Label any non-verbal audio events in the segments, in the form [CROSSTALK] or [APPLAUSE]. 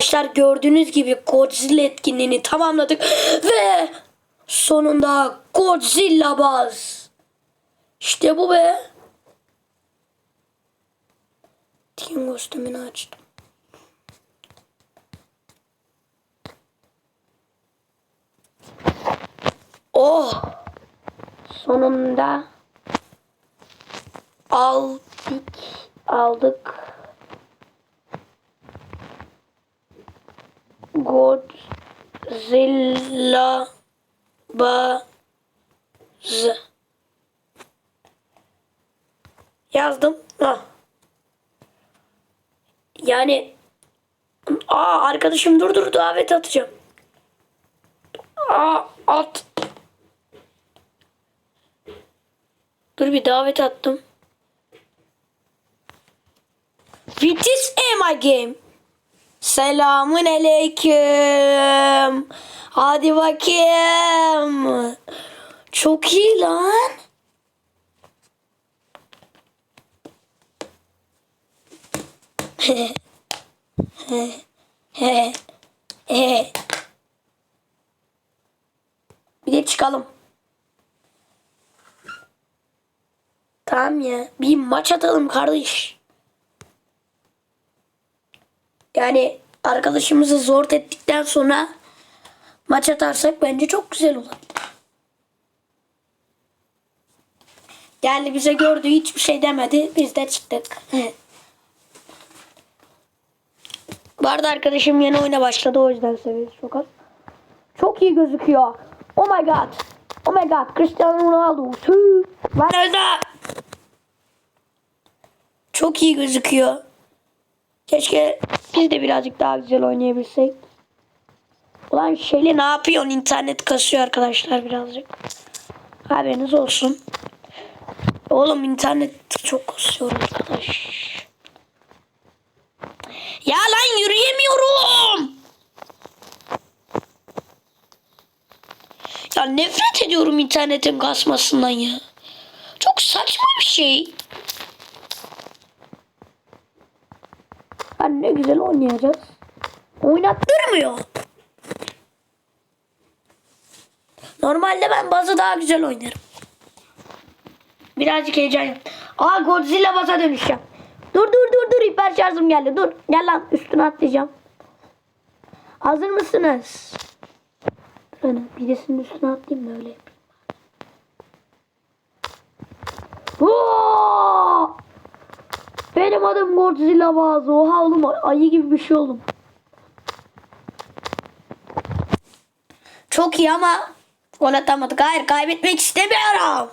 Arkadaşlar gördüğünüz gibi Godzilla etkinliğini tamamladık ve sonunda Godzilla Buzz. İşte bu be. Team kostümünü açtım. Oh! Sonunda aldık aldık. Godzilla Buzz. Yazdım. Ah. Yani Aa arkadaşım dur dur davet atacağım. Aa at. Dur bir davet attım. With this am I game. Selamun aleyküm. Hadi bakayım. Çok iyi lan. Bir de çıkalım. Tamam ya. Bir maç atalım kardeş. Yani arkadaşımızı zor ettikten sonra maç atarsak bence çok güzel olur. Geldi bize gördü hiçbir şey demedi. Biz de çıktık. Bu arada arkadaşım yeni oyuna başladı o yüzden seviyesi çok az. Çok iyi gözüküyor. Oh my god. Oh my god. Cristiano Ronaldo. Lan öldü. Çok iyi gözüküyor. Keşke biz de birazcık daha güzel oynayabilsek. Ulan Şeli ne yapıyorsun? İnternet kasıyor arkadaşlar birazcık. Haberiniz olsun. Oğlum internet çok kasıyor arkadaş. Ya lan yürüyemiyorum. Ya nefret ediyorum internetin kasmasından ya. Çok saçma bir şey. Ben ne güzel oynayacağız. Oynattırmıyor. Normalde ben bazı daha güzel oynarım. Birazcık heyecan. Aa Godzilla baza dönüşeceğim. Dur dur dur dur hiper şarjım geldi. Dur gel lan üstüne atlayacağım. Hazır mısınız? Ana birisinin üstüne atlayayım da öyle yapayım. Oo! Benim adım Godzilla bazı. Oha oğlum ayı gibi bir şey oldum. Çok iyi ama gol atamadık. Hayır kaybetmek istemiyorum.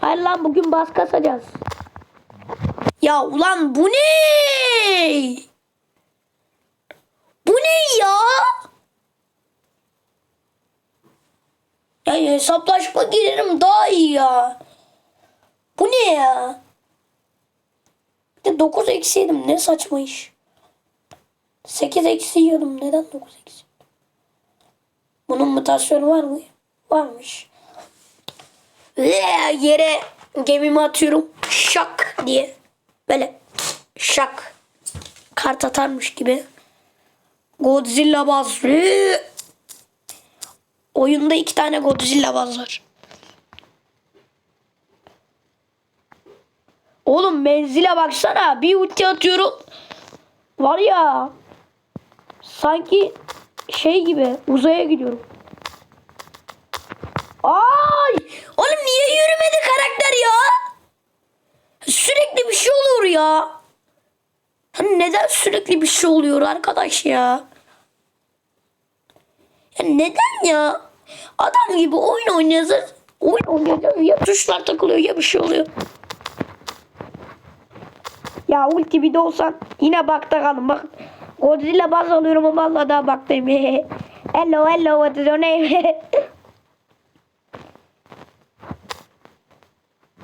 Hayır lan bugün bas kasacağız. Ya ulan bu ne? Bu ne ya? Ya hesaplaşma girerim daha iyi ya. Bu ne ya? Bir de 9 eksi yedim. Ne saçma iş. 8 eksi yiyordum. Neden 9 eksi? Bunun mutasyonu var mı? Varmış. Ee, Yere gemimi atıyorum. Şak diye. Böyle şak. Kart atarmış gibi. Godzilla baz. Ee. Oyunda iki tane Godzilla baz var. Oğlum menzile baksana. Bir ulti atıyorum. Var ya. Sanki şey gibi uzaya gidiyorum. Ay! Oğlum niye yürümedi karakter ya? Sürekli bir şey oluyor ya. Hani neden sürekli bir şey oluyor arkadaş ya? Ya neden ya? Adam gibi oyun oynayacağız. Oyun oynayacağız ya tuşlar takılıyor ya bir şey oluyor. Ya ulti bir de olsan yine bakta kalın bak. Godzilla baz alıyorum ama vallahi daha baktayım. [LAUGHS] hello hello what is your name? [LAUGHS]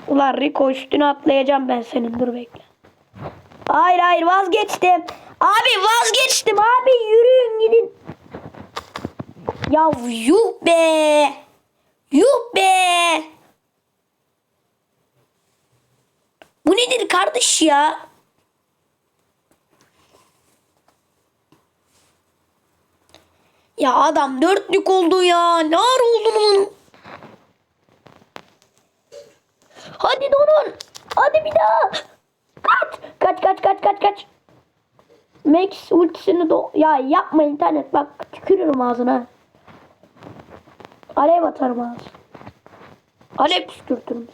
Ulan Rico üstüne atlayacağım ben senin dur bekle. Hayır hayır vazgeçtim. Abi vazgeçtim abi yürüyün gidin. Ya yuh be. Yuh be. Bu nedir kardeş ya? Ya adam dörtlük oldu ya. Ne ara oldunuz? Hadi donun. Hadi bir daha. Kaç. Kaç kaç kaç kaç kaç. Max ultisini do... Ya yapma internet bak tükürürüm ağzına. Alev atarım ağzına. Alev püskürtürüm.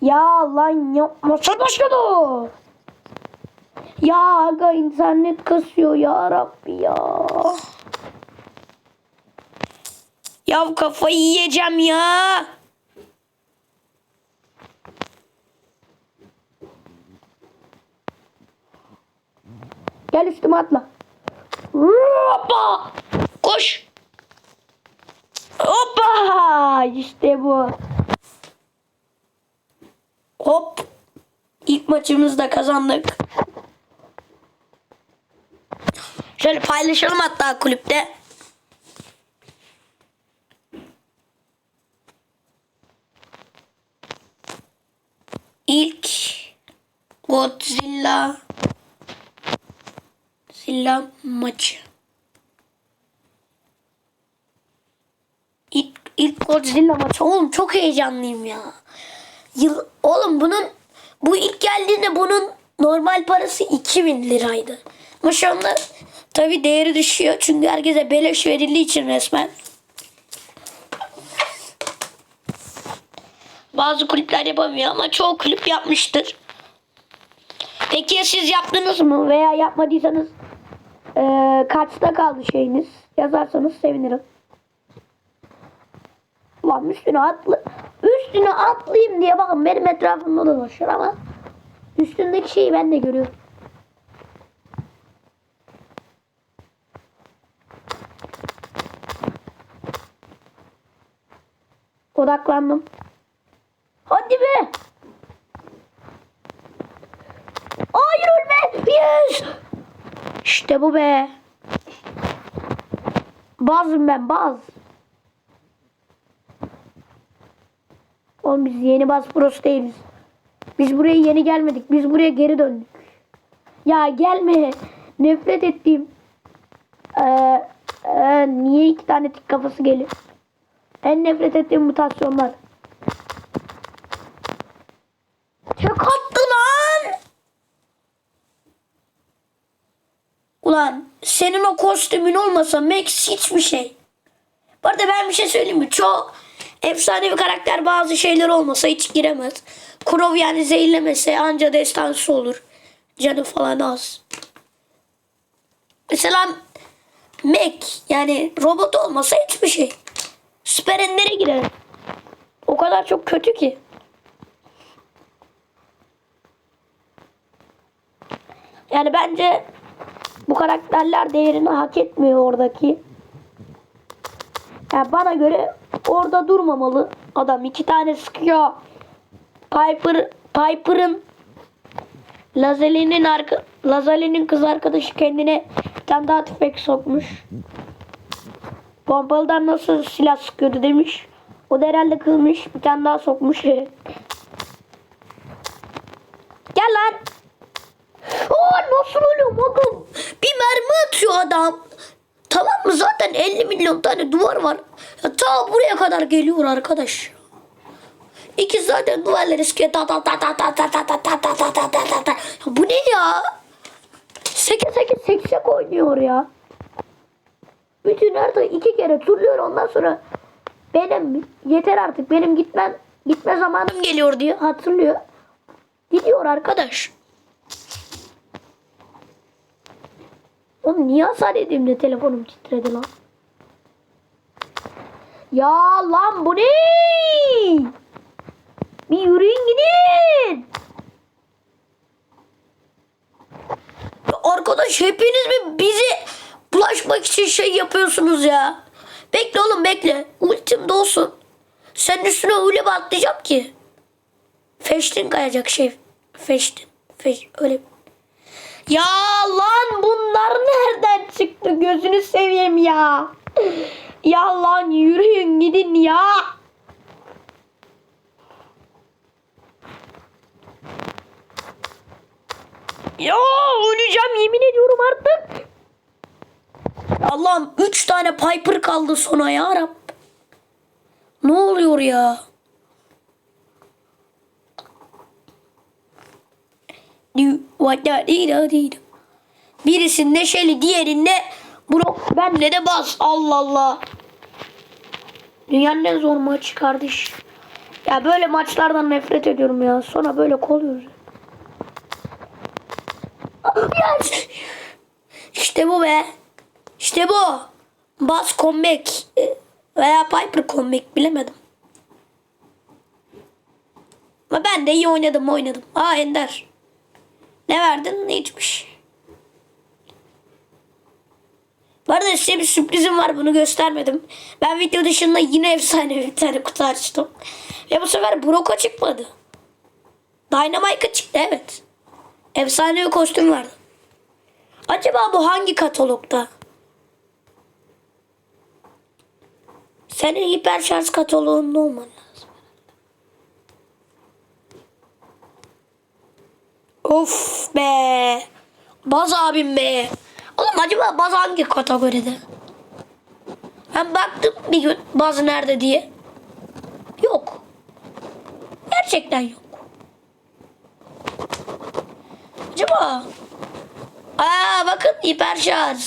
Ya lan yapma. Sen başladı. Ya aga internet kasıyor ya Rabbi ya. Ya kafayı yiyeceğim ya. Gel üstüme atla. Hoppa! Koş. Hoppa! İşte bu. Hop. İlk maçımızda kazandık. Şöyle paylaşalım hatta kulüpte. İlk Godzilla Zilla maçı. İlk, ilk Godzilla maçı. Oğlum çok heyecanlıyım ya. Yıl, oğlum bunun bu ilk geldiğinde bunun normal parası 2000 liraydı. Ama şu anda tabi değeri düşüyor. Çünkü herkese beleş verildiği için resmen. Bazı kulüpler yapamıyor ama çoğu kulüp yapmıştır. Peki ya siz yaptınız mı veya yapmadıysanız eee, kaçta kaldı şeyiniz? Yazarsanız sevinirim. Ulan üstüne atlı üstüne atlayayım diye bakın benim etrafımda dolaşıyor ama üstündeki şeyi ben de görüyorum. Odaklandım. Hadi be. Hayır ölme. Yes. İşte bu be. Bazım ben baz. Oğlum biz yeni baz pros değiliz. Biz buraya yeni gelmedik. Biz buraya geri döndük. Ya gelme. Nefret ettiğim. Ee, e, niye iki tane tik kafası geliyor? En nefret ettiğim mutasyonlar. Tek attı lan. Ulan senin o kostümün olmasa Max hiçbir şey. Bu arada ben bir şey söyleyeyim mi? Çok efsane bir karakter bazı şeyler olmasa hiç giremez. Kurov yani zehirlemese anca destansı olur. Canı falan az. Mesela Mac yani robot olmasa hiçbir şey. Süper Ender'e girer. O kadar çok kötü ki. Yani bence bu karakterler değerini hak etmiyor oradaki. Yani bana göre orada durmamalı adam. iki tane sıkıyor. Piper, Piper'ın Lazali'nin arka, Lazali'nin kız arkadaşı kendine bir tane daha tüfek sokmuş. Pompalıdan nasıl silah sıkıyordu demiş. O da herhalde kızmış. Bir tane daha sokmuş. [LAUGHS] Gel lan. Oo, nasıl ölüyorum oğlum? Bir mermi atıyor adam. Tamam mı? Zaten 50 milyon tane duvar var. Ya, ta buraya kadar geliyor arkadaş. İki zaten duvarları sıkıyor. Ta ta ta ta ta ta ta ta ta ta ta ta ta ta ta. Bu ne ya? Seke seke seksek oynuyor ya. Bütün harita iki kere turluyor ondan sonra benim yeter artık benim gitmem gitme zamanım geliyor diye hatırlıyor. Gidiyor arkadaş. Oğlum niye hasar yediğimde telefonum titredi lan? Ya lan bu ne? Bir yürüyün gidin. Ya Arkadaş hepiniz mi bizi bulaşmak için şey yapıyorsunuz ya? Bekle oğlum bekle. Ultim de olsun. Senin üstüne öyle bir atlayacağım ki. Feştin kayacak şey. Feştin. Feş, öyle. Ya lan bunlar nereden çıktı gözünü seveyim ya. Ya lan yürüyün gidin ya. Ya öleceğim yemin ediyorum artık. Allah'ım 3 tane Piper kaldı sona ya Rab. Ne oluyor ya? Birisi neşeli diğerinde blok bende de bas. Allah Allah. Dünyanın en zor maçı kardeş. Ya böyle maçlardan nefret ediyorum ya. Sonra böyle koluyoruz. Yes. İşte bu be. İşte bu. Bas comeback. Veya Piper comeback bilemedim. Ama ben de iyi oynadım oynadım. Aa Ender. Ne verdin? Ne içmiş? Bu arada size bir sürprizim var bunu göstermedim. Ben video dışında yine efsane bir tane kutu açtım. Ve bu sefer Brock'a çıkmadı. Dynamite'a çıktı evet. Efsane bir kostüm vardı. Acaba bu hangi katalogda? Senin hiper şarj kataloğunda olman Of be. Baz abim be. Oğlum acaba Baz hangi kategoride? Ben baktım bir gün Baz nerede diye. Yok. Gerçekten yok. Acaba? Aa bakın hiper şarj.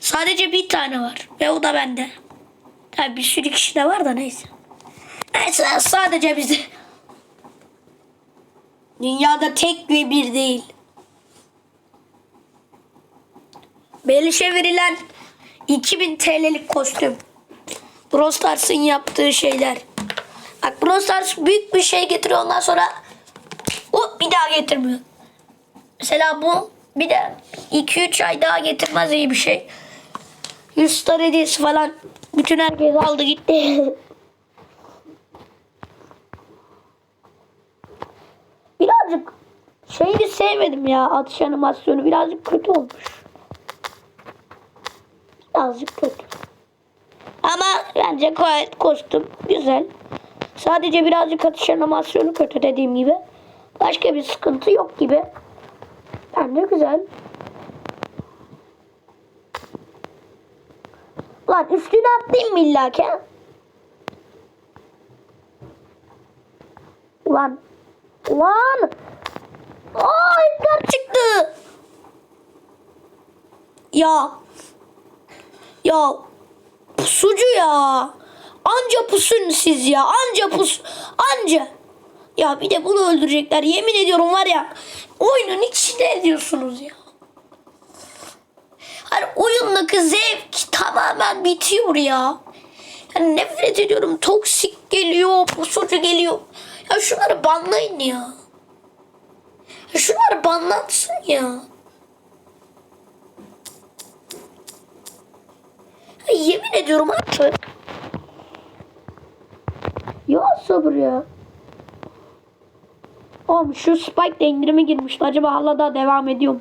Sadece bir tane var. Ve o da bende. Tabii bir sürü kişi de var da neyse. Neyse sadece bizde. Dünyada tek ve bir değil. Belişe verilen 2000 TL'lik kostüm. Brawl Stars'ın yaptığı şeyler. Bak Brawl Stars büyük bir şey getiriyor ondan sonra o bir daha getirmiyor. Mesela bu bir de 2-3 ay daha getirmez iyi bir şey. 100 star hediyesi falan bütün herkes aldı gitti. [LAUGHS] Birazcık şeyini sevmedim ya atış animasyonu birazcık kötü olmuş. Birazcık kötü. Ama bence gayet kostüm güzel. Sadece birazcık atış animasyonu kötü dediğim gibi. Başka bir sıkıntı yok gibi. Bence güzel. Lan üstüne atlayayım mı illaki? Ulan. Ulan. Aa Edgar çıktı. Ya. Ya. Pusucu ya. Anca pusun siz ya. Anca pus. Anca. Ya bir de bunu öldürecekler. Yemin ediyorum var ya. Oyunun içinde ediyorsunuz ya. Hani oyundaki zevk tamamen bitiyor ya. Yani nefret ediyorum. Toksik geliyor, pusucu geliyor. Ya şunları banlayın ya. ya şunları banlatsın ya. ya. Yemin ediyorum artık. Ya sabır ya. Oğlum şu Spike de indirime girmişti. Acaba hala daha devam ediyor?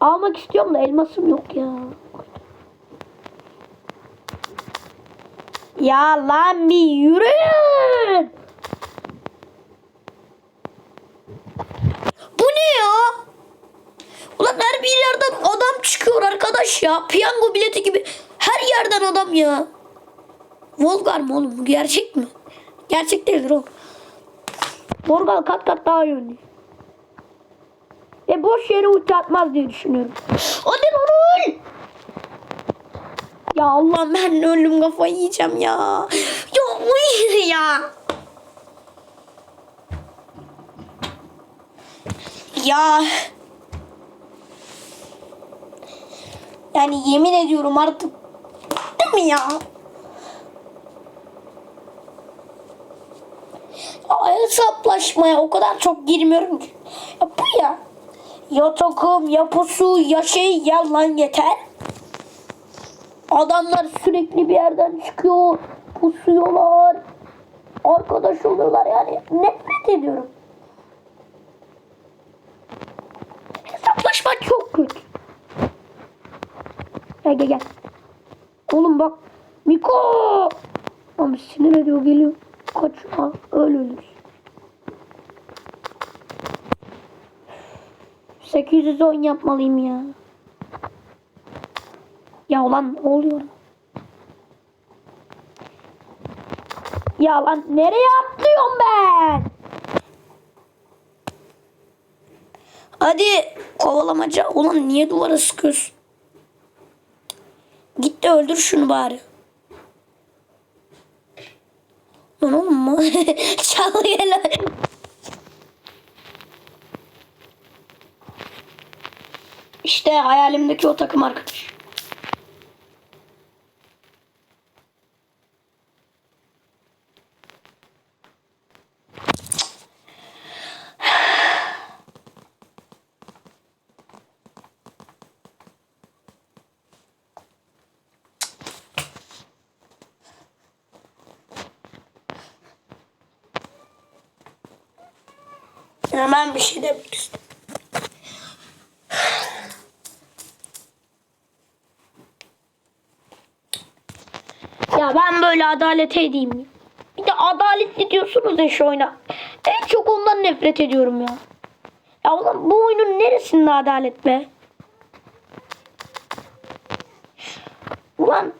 Almak istiyorum da elmasım yok ya. Ya lan bir yürüyün. Bu ne ya? Ulan her bir yerden adam çıkıyor arkadaş ya. Piyango bileti gibi her yerden adam ya. Volgar mı oğlum? Gerçek mi? Gerçek değildir o. Volgar kat kat daha iyi oynuyor. E boş yere ulti atmaz diye düşünüyorum. Hadi lan öl! Ya Allah ben ölüm kafayı yiyeceğim ya. Ya uy ya. Ya. Yani yemin ediyorum artık değil mi ya? Ya hesaplaşmaya o kadar çok girmiyorum ki. Ya bu ya. Ya takım, ya pusu, ya şey, ya lan yeter. Adamlar sürekli bir yerden çıkıyor. Pusuyorlar. Arkadaş oluyorlar yani. Nefret ediyorum. Hesaplaşma çok kötü. Gel gel gel. Oğlum bak. Miko. Abi sinir ediyor geliyor. Kaçma. Öyle ölür. 810 yapmalıyım ya. Ya ulan ne oluyor? Ya lan nereye atlıyorum ben? Hadi kovalamaca. Ulan niye duvara sıkıyorsun? De öldür şunu bari. Lan oğlum mu? [LAUGHS] Çalıyor lan. İşte hayalimdeki o takım arkadaş. Hemen bir şey demek. Ya ben böyle adalete edeyim. Bir de adaletli diyorsunuz ya şu oyuna. En çok ondan nefret ediyorum ya. Ya ulan bu oyunun neresinde adalet be? Ulan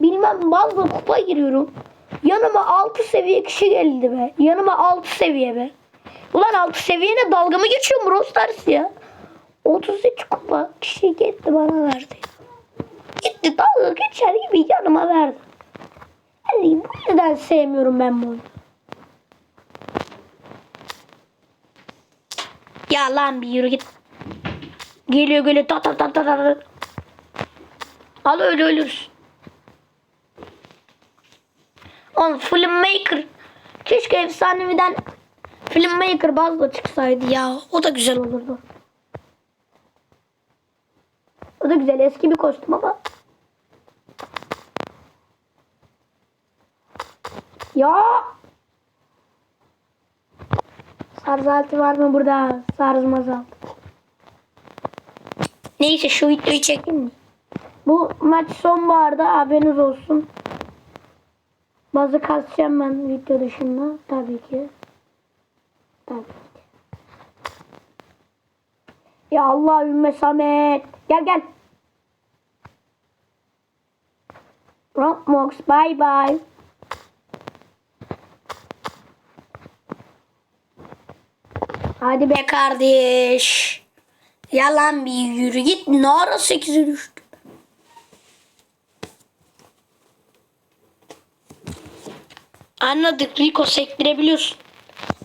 bilmem bazı kupa giriyorum. Yanıma 6 seviye kişi geldi be. Yanıma 6 seviye be. Ulan 6 seviyene dalga mı geçiyor Brawl Stars ya? 33 kupa kişi geldi bana verdi. Gitti dalga geçer gibi yanıma verdi. Yani bu yüzden sevmiyorum ben bu oyunu. Ya lan bir yürü git. Geliyor geliyor ta ta ta ta ta. Al öyle ölürsün. On Filmmaker. Keşke efsaneviden Filmmaker bazla çıksaydı ya. O da güzel olurdu. O da güzel eski bir kostüm ama. Ya. Sarz altı var mı burada? Sarz mazal. Neyse şu videoyu çekeyim mi? Bu maç sonbaharda haberiniz olsun. Bazı kasacağım ben video dışında. Tabii ki. Tabii ki. Ya Allah ümme Samet. Gel gel. Rockmox bye bye. Hadi be kardeş. Yalan bir yürü git. Ne ara 8'e düştü. Anladık. Rico sektirebiliyorsun.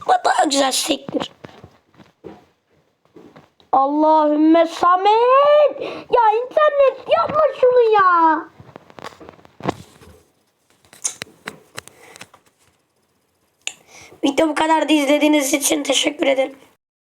Ama daha güzel sektir. Allahümme Samet. Ya internet yapma şunu ya. Video bu kadar da izlediğiniz için teşekkür ederim.